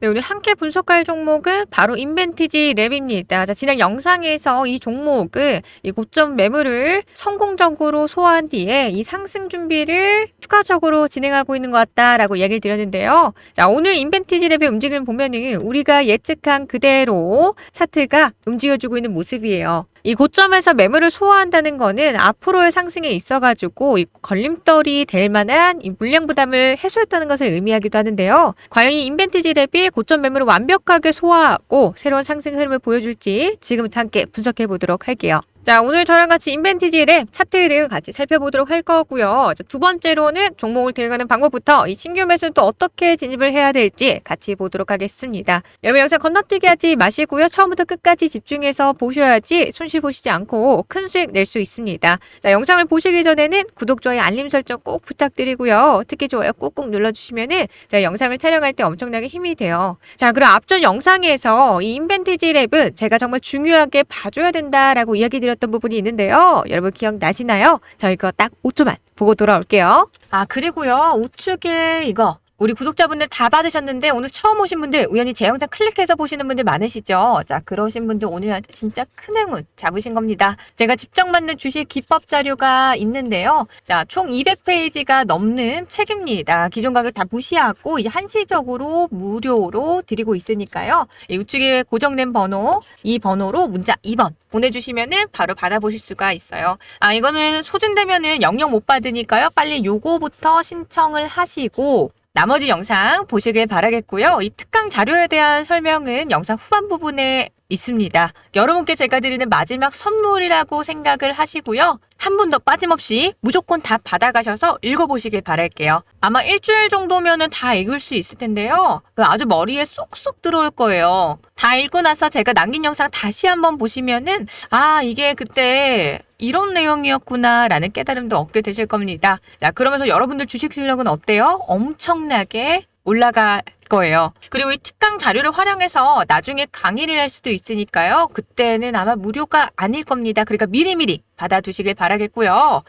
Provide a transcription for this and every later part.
네, 오늘 함께 분석할 종목은 바로 인벤티지 랩입니다. 자, 지난 영상에서 이 종목은 이 고점 매물을 성공적으로 소화한 뒤에 이 상승 준비를 추가적으로 진행하고 있는 것 같다라고 얘기를 드렸는데요. 자, 오늘 인벤티지 랩의 움직임을 보면은 우리가 예측한 그대로 차트가 움직여주고 있는 모습이에요. 이 고점에서 매물을 소화한다는 거는 앞으로의 상승에 있어가지고 이 걸림돌이 될 만한 이 물량 부담을 해소했다는 것을 의미하기도 하는데요. 과연 이 인벤티지 랩이 고점 매물을 완벽하게 소화하고 새로운 상승 흐름을 보여줄지 지금부터 함께 분석해 보도록 할게요. 자, 오늘 저랑 같이 인벤티지 랩 차트를 같이 살펴보도록 할 거고요. 자, 두 번째로는 종목을 대응하는 방법부터 이 신규 매수는 또 어떻게 진입을 해야 될지 같이 보도록 하겠습니다. 여러분 영상 건너뛰기 하지 마시고요. 처음부터 끝까지 집중해서 보셔야지 손실 보시지 않고 큰 수익 낼 수 있습니다. 자, 영상을 보시기 전에는 구독, 좋아요, 알림 설정 꼭 부탁드리고요. 특히 좋아요 꾹꾹 눌러주시면은 자, 영상을 촬영할 때 엄청나게 힘이 돼요. 자, 그럼 앞전 영상에서 이 인벤티지 랩은 제가 정말 중요하게 봐줘야 된다라고 이야기 드렸 던 부분이 있는데요. 여러분 기억나시나요? 저 이거 딱 5초만 보고 돌아올게요. 아, 그리고요. 우측에 이거 우리 구독자분들 다 받으셨는데 오늘 처음 오신 분들 우연히 제 영상 클릭해서 보시는 분들 많으시죠? 자 그러신 분들 오늘 진짜 큰 행운 잡으신 겁니다. 제가 직접 만든 주식 기법 자료가 있는데요. 자총 200페이지가 넘는 책입니다. 기존 가격 다 무시하고 이제 한시적으로 무료로 드리고 있으니까요. 이 우측에 고정된 번호 이 번호로 문자 2번 보내주시면은 바로 받아보실 수가 있어요. 아 이거는 소진되면은 영영 못 받으니까요. 빨리 요거부터 신청을 하시고 나머지 영상 보시길 바라겠고요. 이 특강 자료에 대한 설명은 영상 후반 부분에 있습니다. 여러분께 제가 드리는 마지막 선물이라고 생각을 하시고요. 한 분도 빠짐없이 무조건 다 받아가셔서 읽어보시길 바랄게요. 아마 일주일 정도면은 다 읽을 수 있을 텐데요. 그 아주 머리에 쏙쏙 들어올 거예요. 다 읽고 나서 제가 남긴 영상 다시 한번 보시면은 아 이게 그때 이런 내용이었구나라는 깨달음도 얻게 되실 겁니다. 자 그러면서 여러분들 주식 실력은 어때요? 엄청나게 올라갈 거예요. 그리고 이 특강 자료를 활용해서 나중에 강의를 할 수도 있으니까요. 그때는 아마 무료가 아닐 겁니다. 그러니까 미리미리 받아두시길 바라겠고요.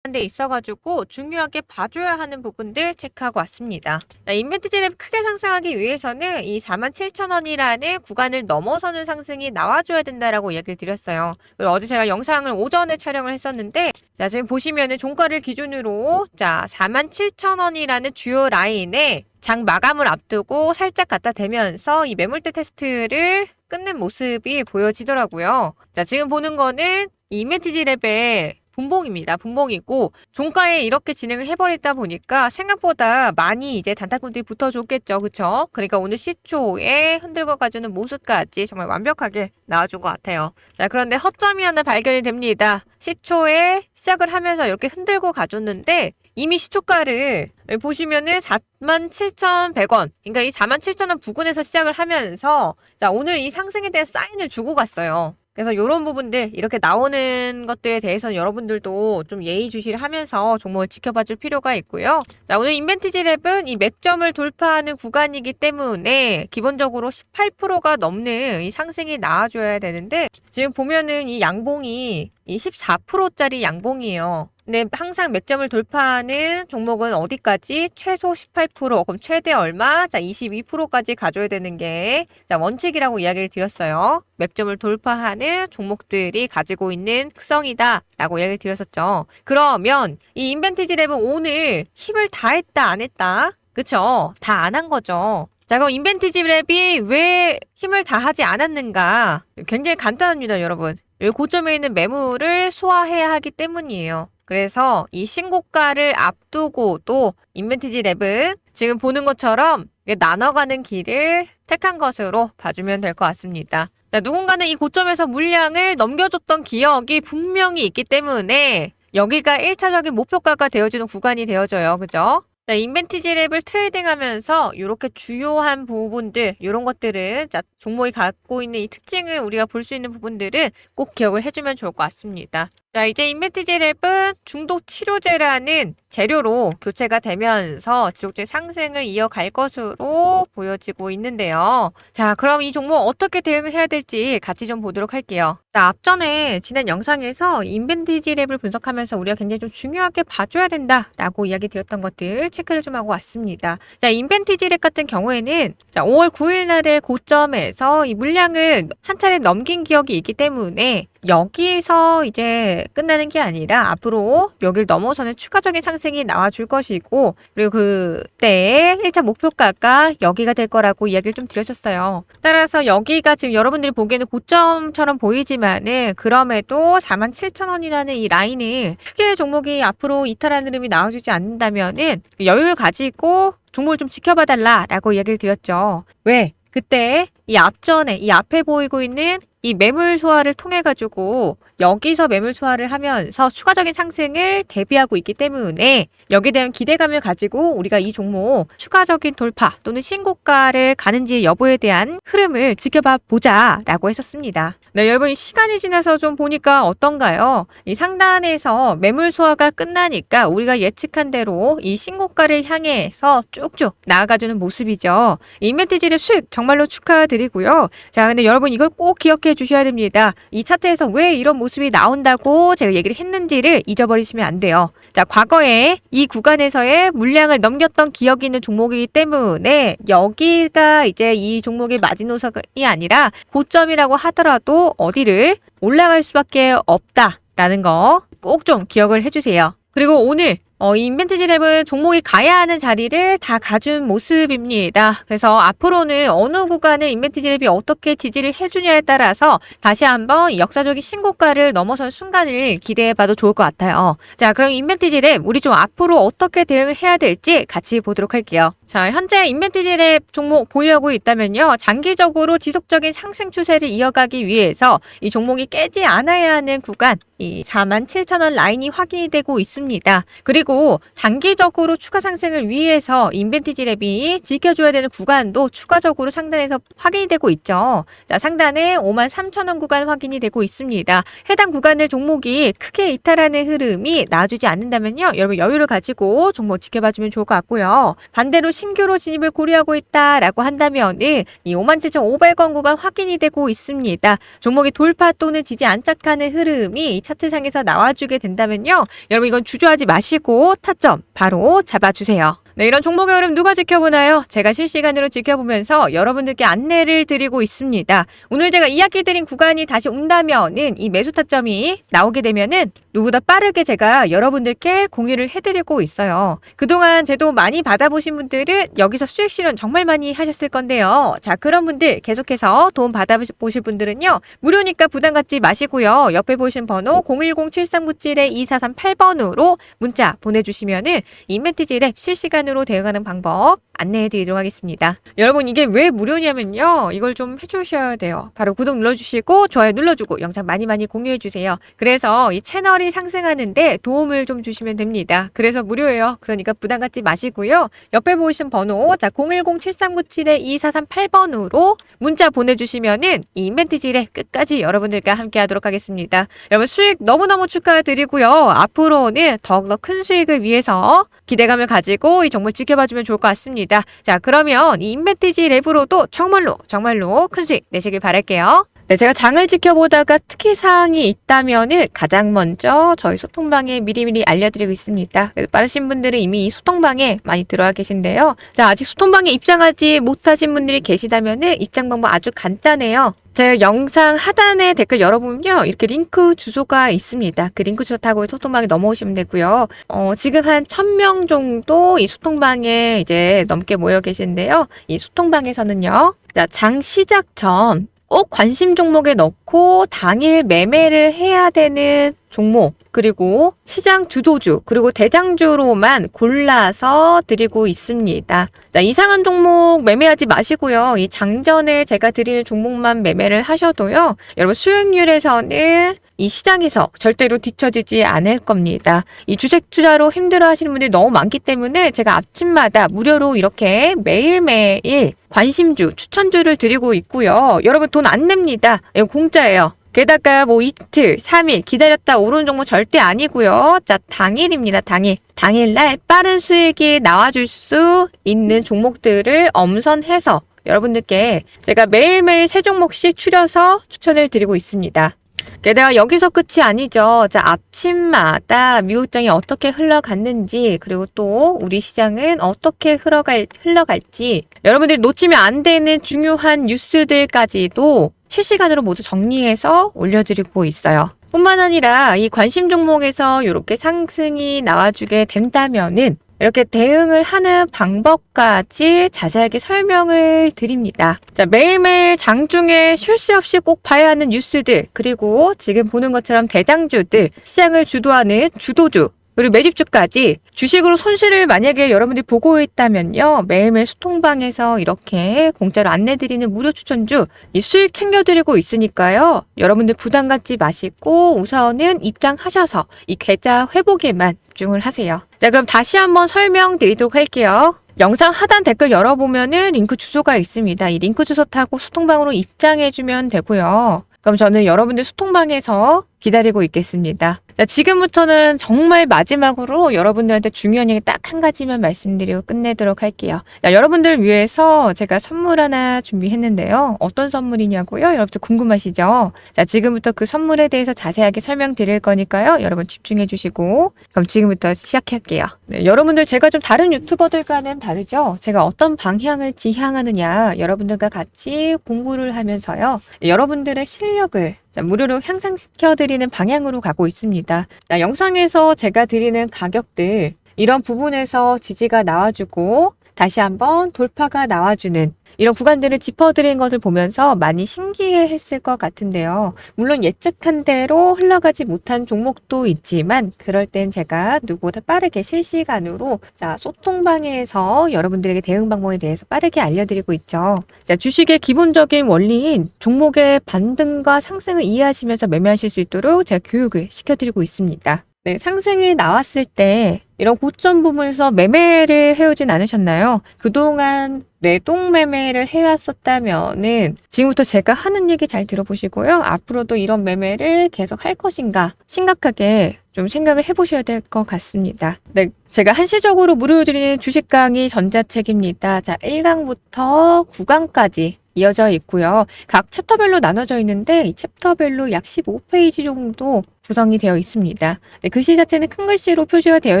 데 있어가지고 중요하게 봐줘야 하는 부분들 체크하고 왔습니다. 인벤트지를 크게 상승하기 위해서는 이 47,000원이라는 구간을 넘어서는 상승이 나와줘야 된다라고 얘기를 드렸어요. 그리고 어제 제가 영상을 오전에 촬영을 했었는데 자 지금 보시면은 종가를 기준으로 자 47,000원이라는 주요 라인에 장 마감을 앞두고 살짝 갖다 대면서 이 매물대 테스트를 끝낸 모습이 보여지더라고요. 자 지금 보는 거는 이 이메티지 랩의 분봉입니다. 분봉이고 종가에 이렇게 진행을 해버리다 보니까 생각보다 많이 이제 단타꾼들이 붙어줬겠죠. 그쵸? 그러니까 오늘 시초에 흔들고 가주는 모습까지 정말 완벽하게 나와준 것 같아요. 자 그런데 허점이 하나 발견이 됩니다. 시초에 시작을 하면서 이렇게 흔들고 가줬는데 이미 시초가를 보시면은 47,100원. 그러니까 이 47,000원 부근에서 시작을 하면서 자, 오늘 이 상승에 대한 사인을 주고 갔어요. 그래서 이런 부분들 이렇게 나오는 것들에 대해서는 여러분들도 좀 예의주시를 하면서 종목을 지켜봐 줄 필요가 있고요. 자, 오늘 인벤티지 랩은 이 맥점을 돌파하는 구간이기 때문에 기본적으로 18%가 넘는 이 상승이 나와줘야 되는데 지금 보면은 이 양봉이 이 14%짜리 양봉이에요. 근데 항상 맥점을 돌파하는 종목은 어디까지? 최소 18%, 그럼 최대 얼마? 자, 22%까지 가져야 되는 게, 자, 원칙이라고 이야기를 드렸어요. 맥점을 돌파하는 종목들이 가지고 있는 특성이다. 라고 이야기를 드렸었죠. 그러면 이 인벤티지 랩은 오늘 힘을 다 했다, 안 했다? 그쵸? 다 안 한 거죠. 자, 그럼 인벤티지 랩이 왜 힘을 다 하지 않았는가? 굉장히 간단합니다, 여러분. 고점에 있는 매물을 소화해야 하기 때문이에요. 그래서 이 신고가를 앞두고도 인벤티지 랩은 지금 보는 것처럼 나눠가는 길을 택한 것으로 봐주면 될 것 같습니다. 자, 누군가는 이 고점에서 물량을 넘겨줬던 기억이 분명히 있기 때문에 여기가 1차적인 목표가가 되어주는 구간이 되어져요. 그죠? 자, 인벤티지 랩을 트레이딩 하면서 이렇게 주요한 부분들, 이런 것들은 자, 종목이 갖고 있는 이 특징을 우리가 볼 수 있는 부분들은 꼭 기억을 해주면 좋을 것 같습니다. 자, 이제 인벤티지 랩은 중독 치료제라는 재료로 교체가 되면서 지속적인 상승을 이어갈 것으로 보여지고 있는데요. 자, 그럼 이 종목 어떻게 대응을 해야 될지 같이 좀 보도록 할게요. 자, 자, 앞전에 지난 영상에서 인벤티지 랩을 분석하면서 우리가 굉장히 좀 중요하게 봐줘야 된다라고 이야기 드렸던 것들 체크를 좀 하고 왔습니다. 자, 인벤티지 랩 같은 경우에는 자, 5월 9일 날의 고점에서 이 물량을 한 차례 넘긴 기억이 있기 때문에 여기서 이제 끝나는 게 아니라 앞으로 여길 넘어서는 추가적인 상승이 나와줄 것이고 그리고 그때 1차 목표가가 여기가 될 거라고 이야기를 좀 드렸었어요. 따라서 여기가 지금 여러분들이 보기에는 고점처럼 보이지만은 그럼에도 47,000원이라는 이 라인을 크게 종목이 앞으로 이탈하는 흐름이 나와주지 않는다면은 여유를 가지고 종목을 좀 지켜봐 달라라고 이야기를 드렸죠. 왜? 그때 이 앞전에 이 앞에 보이고 있는 이 매물 소화를 통해 가지고 여기서 매물 소화를 하면서 추가적인 상승을 대비하고 있기 때문에 여기에 대한 기대감을 가지고 우리가 이 종목 추가적인 돌파 또는 신고가를 가는지 여부에 대한 흐름을 지켜봐 보자라고 했었습니다. 네, 여러분 시간이 지나서 좀 보니까 어떤가요? 이 상단에서 매물 소화가 끝나니까 우리가 예측한 대로 이 신고가를 향해서 쭉쭉 나아가주는 모습이죠. 이벤트질의 수익 정말로 축하드리고요. 자, 근데 여러분 이걸 꼭 기억해 주셔야 됩니다. 이 차트에서 왜 이런 모습 이 나온다고 제가 얘기를 했는지를 잊어버리시면 안 돼요. 자, 과거에 이 구간에서의 물량을 넘겼던 기억이 있는 종목이기 때문에 여기가 이제 이 종목의 마지노선이 아니라 고점이라고 하더라도 어디를 올라갈 수밖에 없다라는 거 꼭 좀 기억을 해주세요. 그리고 오늘 어, 이 인벤트지 랩은 종목이 가야 하는 자리를 다 가준 모습입니다. 그래서 앞으로는 어느 구간을 인벤트지 랩이 어떻게 지지를 해주냐에 따라서 다시 한번 이 역사적인 신고가를 넘어선 순간을 기대해봐도 좋을 것 같아요. 자, 그럼 인벤트지 랩 우리 좀 앞으로 어떻게 대응을 해야 될지 같이 보도록 할게요. 자, 현재 인벤트지 랩 종목 보유하고 있다면요. 장기적으로 지속적인 상승 추세를 이어가기 위해서 이 종목이 깨지 않아야 하는 구간 이 47,000원 라인이 확인이 되고 있습니다. 그리고 장기적으로 추가 상승을 위해서 인벤티지 랩이 지켜줘야 되는 구간도 추가적으로 상단에서 확인이 되고 있죠. 자, 상단에 53,000원 구간 확인이 되고 있습니다. 해당 구간을 종목이 크게 이탈하는 흐름이 나와주지 않는다면요. 여러분 여유를 가지고 종목 지켜봐주면 좋을 것 같고요. 반대로 신규로 진입을 고려하고 있다라고 한다면은 이 57,500원 구간 확인이 되고 있습니다. 종목이 돌파 또는 지지 안착하는 흐름이 이 차트상에서 나와주게 된다면요. 여러분 이건 주저하지 마시고 타점 바로 잡아주세요. 네, 이런 종목의 흐름 누가 지켜보나요? 제가 실시간으로 지켜보면서 여러분들께 안내를 드리고 있습니다. 오늘 제가 이야기 드린 구간이 다시 온다면은 이 매수 타점이 나오게 되면은 누구보다 빠르게 제가 여러분들께 공유를 해드리고 있어요. 그동안 제도 많이 받아보신 분들은 여기서 수익 실현 정말 많이 하셨을 건데요. 자, 그런 분들 계속해서 도움 받아보실 분들은요. 무료니까 부담 갖지 마시고요. 옆에 보신 번호 010-7397-2438번으로 문자 보내주시면은 이멘트질에 실시간 으로 대응하는 방법 안내해 드리도록 하겠습니다. 여러분 이게 왜 무료냐면요. 이걸 좀 해주셔야 돼요. 바로 구독 눌러주시고 좋아요 눌러주고 영상 많이 많이 공유해 주세요. 그래서 이 채널이 상승하는데 도움을 좀 주시면 됩니다. 그래서 무료예요. 그러니까 부담 갖지 마시고요. 옆에 보이신 번호 자 010-7397-2438번으로 문자 보내주시면은 이 이벤트질에 끝까지 여러분들과 함께 하도록 하겠습니다. 여러분 수익 너무너무 축하드리고요. 앞으로는 더욱더 큰 수익을 위해서 기대감을 가지고 이 정보 지켜봐주면 좋을 것 같습니다. 자, 그러면 이 인벤티지 랩으로도 정말로 정말로 큰 수익 내시길 바랄게요. 네, 제가 장을 지켜보다가 특히 사항이 있다면은 가장 먼저 저희 소통방에 미리미리 알려드리고 있습니다. 빠르신 분들은 이미 이 소통방에 많이 들어와 계신데요. 자, 아직 소통방에 입장하지 못하신 분들이 계시다면은 입장 방법 아주 간단해요. 제 영상 하단에 댓글 열어보면요. 이렇게 링크 주소가 있습니다. 그 링크 주소 타고 소통방에 넘어오시면 되고요. 어, 지금 한 1000명 정도 이 소통방에 이제 넘게 모여 계신데요. 이 소통방에서는요. 자, 장 시작 전 꼭 관심 종목에 넣고 당일 매매를 해야 되는 종목, 그리고 시장 주도주, 그리고 대장주로만 골라서 드리고 있습니다. 자, 이상한 종목 매매하지 마시고요. 이 장전에 제가 드리는 종목만 매매를 하셔도요. 여러분 수익률에서는 이 시장에서 절대로 뒤처지지 않을 겁니다. 이 주식 투자로 힘들어 하시는 분들이 너무 많기 때문에 제가 아침마다 무료로 이렇게 매일매일 관심주, 추천주를 드리고 있고요. 여러분 돈 안 냅니다. 이거 공짜예요. 게다가 뭐 이틀, 3일 기다렸다 오른 종목 절대 아니고요. 자, 당일입니다. 당일. 당일날 빠른 수익이 나와줄 수 있는 종목들을 엄선해서 여러분들께 제가 매일매일 세 종목씩 추려서 추천을 드리고 있습니다. 게다가 여기서 끝이 아니죠. 자, 아침마다 미국장이 어떻게 흘러갔는지, 그리고 또 우리 시장은 어떻게 흘러갈, 흘러갈지, 여러분들이 놓치면 안 되는 중요한 뉴스들까지도 실시간으로 모두 정리해서 올려드리고 있어요. 뿐만 아니라 이 관심 종목에서 이렇게 상승이 나와주게 된다면은 이렇게 대응을 하는 방법까지 자세하게 설명을 드립니다. 자, 매일매일 장중에 쉴 새 없이 꼭 봐야 하는 뉴스들, 그리고 지금 보는 것처럼 대장주들, 시장을 주도하는 주도주, 그리고 매집주까지 주식으로 손실을 만약에 여러분들이 보고 있다면요. 매일매일 소통방에서 이렇게 공짜로 안내드리는 무료 추천주 이 수익 챙겨드리고 있으니까요. 여러분들 부담 갖지 마시고 우선은 입장하셔서 이 계좌 회복에만 집중을 하세요. 자, 그럼 다시 한번 설명드리도록 할게요. 영상 하단 댓글 열어보면은 링크 주소가 있습니다. 이 링크 주소 타고 소통방으로 입장해주면 되고요. 그럼 저는 여러분들 소통방에서 기다리고 있겠습니다. 자, 지금부터는 정말 마지막으로 여러분들한테 중요한 얘기 딱 한 가지만 말씀드리고 끝내도록 할게요. 자, 여러분들을 위해서 제가 선물 하나 준비했는데요. 어떤 선물이냐고요? 여러분들 궁금하시죠? 자, 지금부터 그 선물에 대해서 자세하게 설명드릴 거니까요. 여러분 집중해 주시고 그럼 지금부터 시작할게요. 네, 여러분들 제가 좀 다른 유튜버들과는 다르죠? 제가 어떤 방향을 지향하느냐 여러분들과 같이 공부를 하면서요. 여러분들의 실력을 자, 무료로 향상시켜드리는 방향으로 가고 있습니다. 자, 영상에서 제가 드리는 가격들, 이런 부분에서 지지가 나와주고, 다시 한번 돌파가 나와주는 이런 구간들을 짚어드린 것을 보면서 많이 신기해 했을 것 같은데요. 물론 예측한 대로 흘러가지 못한 종목도 있지만 그럴 땐 제가 누구보다 빠르게 실시간으로 자, 소통방에서 여러분들에게 대응 방법에 대해서 빠르게 알려드리고 있죠. 자, 주식의 기본적인 원리인 종목의 반등과 상승을 이해하시면서 매매하실 수 있도록 제가 교육을 시켜드리고 있습니다. 네, 상승이 나왔을 때 이런 고점 부분에서 매매를 해오진 않으셨나요? 그동안 뇌동 매매를 해왔었다면은 지금부터 제가 하는 얘기 잘 들어보시고요. 앞으로도 이런 매매를 계속 할 것인가 심각하게 좀 생각을 해보셔야 될 것 같습니다. 네, 제가 한시적으로 무료로 드리는 주식 강의 전자책입니다. 자, 1강부터 9강까지 이어져 있고요. 각 챕터별로 나눠져 있는데 이 챕터별로 약 15페이지 정도 구성이 되어 있습니다. 네, 글씨 자체는 큰 글씨로 표시가 되어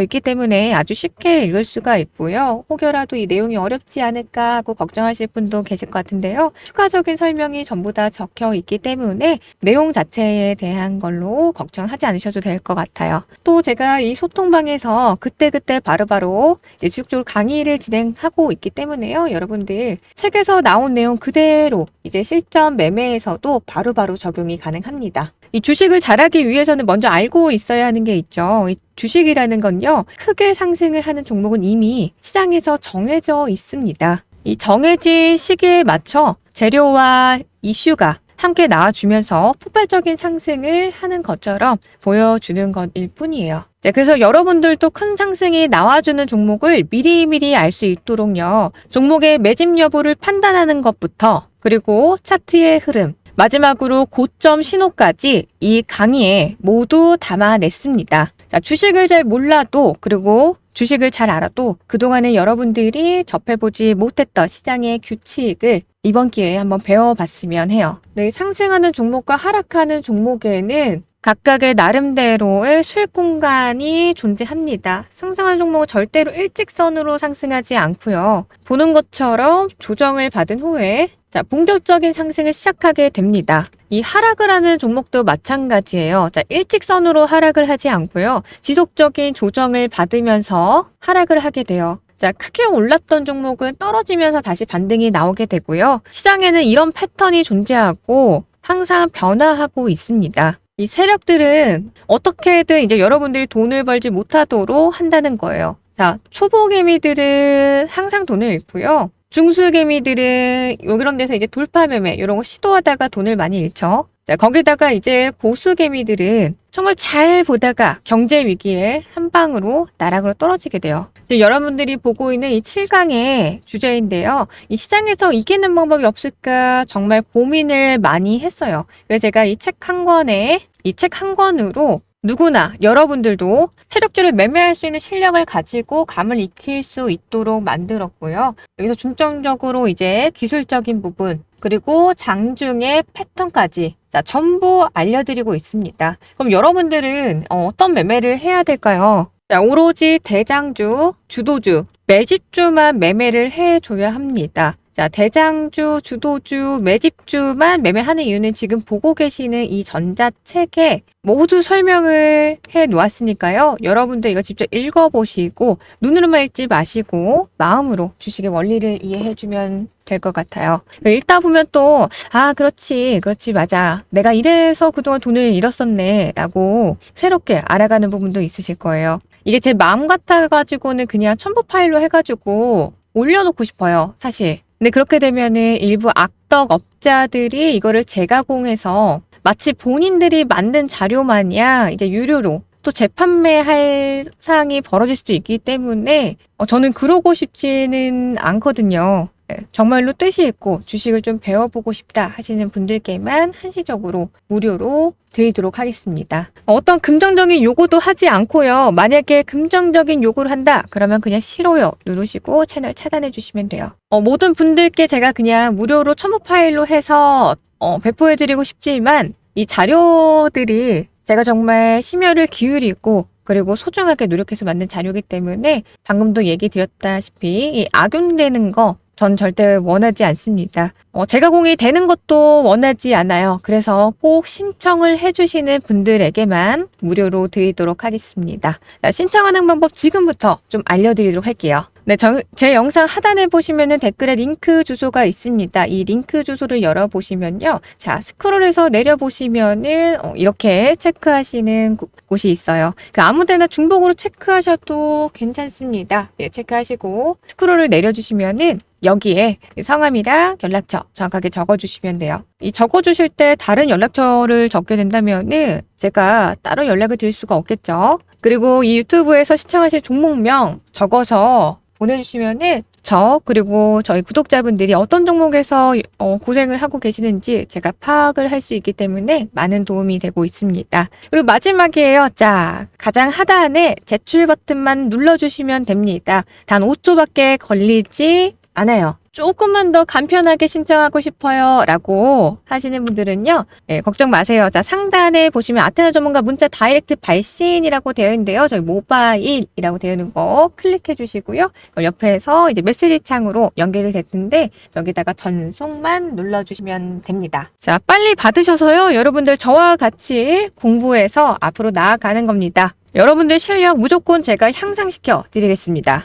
있기 때문에 아주 쉽게 읽을 수가 있고요. 혹여라도 이 내용이 어렵지 않을까 하고 걱정하실 분도 계실 것 같은데요. 추가적인 설명이 전부 다 적혀 있기 때문에 내용 자체에 대한 걸로 걱정하지 않으셔도 될 것 같아요. 또 제가 이 소통방에서 그때그때 바로바로 이제 지속적으로 강의를 진행하고 있기 때문에요. 여러분들 책에서 나온 내용 그대로 이제 실전 매매에서도 바로바로 적용이 가능합니다. 이 주식을 잘하기 위해서는 먼저 알고 있어야 하는 게 있죠. 이 주식이라는 건요, 크게 상승을 하는 종목은 이미 시장에서 정해져 있습니다. 이 정해진 시기에 맞춰 재료와 이슈가 함께 나와주면서 폭발적인 상승을 하는 것처럼 보여주는 것일 뿐이에요. 네, 그래서 여러분들도 큰 상승이 나와주는 종목을 미리미리 알 수 있도록요. 종목의 매집 여부를 판단하는 것부터 그리고 차트의 흐름, 마지막으로 고점 신호까지 이 강의에 모두 담아냈습니다. 자, 주식을 잘 몰라도 그리고 주식을 잘 알아도 그동안에 여러분들이 접해보지 못했던 시장의 규칙을 이번 기회에 한번 배워봤으면 해요. 네, 상승하는 종목과 하락하는 종목에는 각각의 나름대로의 수익 공간이 존재합니다. 상승하는 종목은 절대로 일직선으로 상승하지 않고요. 보는 것처럼 조정을 받은 후에 자, 본격적인 상승을 시작하게 됩니다. 이 하락을 하는 종목도 마찬가지예요. 자, 일직선으로 하락을 하지 않고요. 지속적인 조정을 받으면서 하락을 하게 돼요. 자, 크게 올랐던 종목은 떨어지면서 다시 반등이 나오게 되고요. 시장에는 이런 패턴이 존재하고 항상 변화하고 있습니다. 이 세력들은 어떻게든 이제 여러분들이 돈을 벌지 못하도록 한다는 거예요. 자, 초보 개미들은 항상 돈을 잃고요. 중수 개미들은 이런 데서 이제 돌파 매매 이런 거 시도하다가 돈을 많이 잃죠. 자, 거기다가 이제 고수 개미들은 정말 잘 보다가 경제 위기에 한 방으로 나락으로 떨어지게 돼요. 여러분들이 보고 있는 이 7강의 주제인데요. 이 시장에서 이기는 방법이 없을까 정말 고민을 많이 했어요. 그래서 제가 이 책 한 권에 이 책 한 권으로 누구나 여러분들도 세력주를 매매할 수 있는 실력을 가지고 감을 익힐 수 있도록 만들었고요. 여기서 중점적으로 이제 기술적인 부분, 그리고 장중의 패턴까지 자, 전부 알려드리고 있습니다. 그럼 여러분들은 어, 떤 매매를 해야 될까요? 자, 오로지 대장주, 주도주, 매집주만 매매를 해줘야 합니다. 자, 대장주, 주도주, 매집주만 매매하는 이유는 지금 보고 계시는 이 전자책에 모두 설명을 해 놓았으니까요. 여러분도 이거 직접 읽어보시고 눈으로만 읽지 마시고 마음으로 주식의 원리를 이해해 주면 될 것 같아요. 읽다 보면 또, 아, 그렇지, 그렇지, 맞아. 내가 이래서 그동안 돈을 잃었었네. 라고 새롭게 알아가는 부분도 있으실 거예요. 이게 제 마음 같아가지고는 그냥 첨부 파일로 해가지고 올려놓고 싶어요. 사실. 근데 그렇게 되면은 일부 악덕 업자들이 이거를 재가공해서 마치 본인들이 만든 자료 마냥 이제 유료로 또 재판매할 사항이 벌어질 수도 있기 때문에 어, 저는 그러고 싶지는 않거든요. 예, 정말로 뜻이 있고 주식을 좀 배워보고 싶다 하시는 분들께만 한시적으로 무료로 드리도록 하겠습니다. 어떤 긍정적인 요구도 하지 않고요. 만약에 긍정적인 요구를 한다 그러면 그냥 싫어요 누르시고 채널 차단해 주시면 돼요. 어, 모든 분들께 제가 그냥 무료로 첨부 파일로 해서 어, 배포해드리고 싶지만 이 자료들이 제가 정말 심혈을 기울이고 그리고 소중하게 노력해서 만든 자료이기 때문에 방금도 얘기 드렸다시피 이 악용되는 거 전 절대 원하지 않습니다. 어, 제가 공이 되는 것도 원하지 않아요. 그래서 꼭 신청을 해주시는 분들에게만 무료로 드리도록 하겠습니다. 자, 신청하는 방법 지금부터 좀 알려드리도록 할게요. 네, 정- 제 영상 하단에 보시면은 댓글에 링크 주소가 있습니다. 이 링크 주소를 열어보시면요. 자, 스크롤해서 내려보시면은 어, 이렇게 체크하시는 곳- 곳이 있어요. 그 아무 데나 중복으로 체크하셔도 괜찮습니다. 네, 체크하시고 스크롤을 내려주시면은 여기에 성함이랑 연락처 정확하게 적어주시면 돼요. 이 적어주실 때 다른 연락처를 적게 된다면은 제가 따로 연락을 드릴 수가 없겠죠. 그리고 이 유튜브에서 시청하실 종목명 적어서 보내주시면은 저 그리고 저희 구독자분들이 어떤 종목에서 어, 고생을 하고 계시는지 제가 파악을 할 수 있기 때문에 많은 도움이 되고 있습니다. 그리고 마지막이에요. 자, 가장 하단에 제출 버튼만 눌러주시면 됩니다. 단 5초밖에 걸리지 않아요. 조금만 더 간편하게 신청하고 싶어요. 라고 하시는 분들은요. 예, 걱정 마세요. 자, 상단에 보시면 아테나 전문가 문자 다이렉트 발신이라고 되어 있는데요. 저희 모바일이라고 되어 있는 거 클릭해 주시고요. 어, 옆에서 이제 메시지 창으로 연결이 됐는데 여기다가 전송만 눌러 주시면 됩니다. 자, 빨리 받으셔서요. 여러분들 저와 같이 공부해서 앞으로 나아가는 겁니다. 여러분들 실력 무조건 제가 향상시켜 드리겠습니다.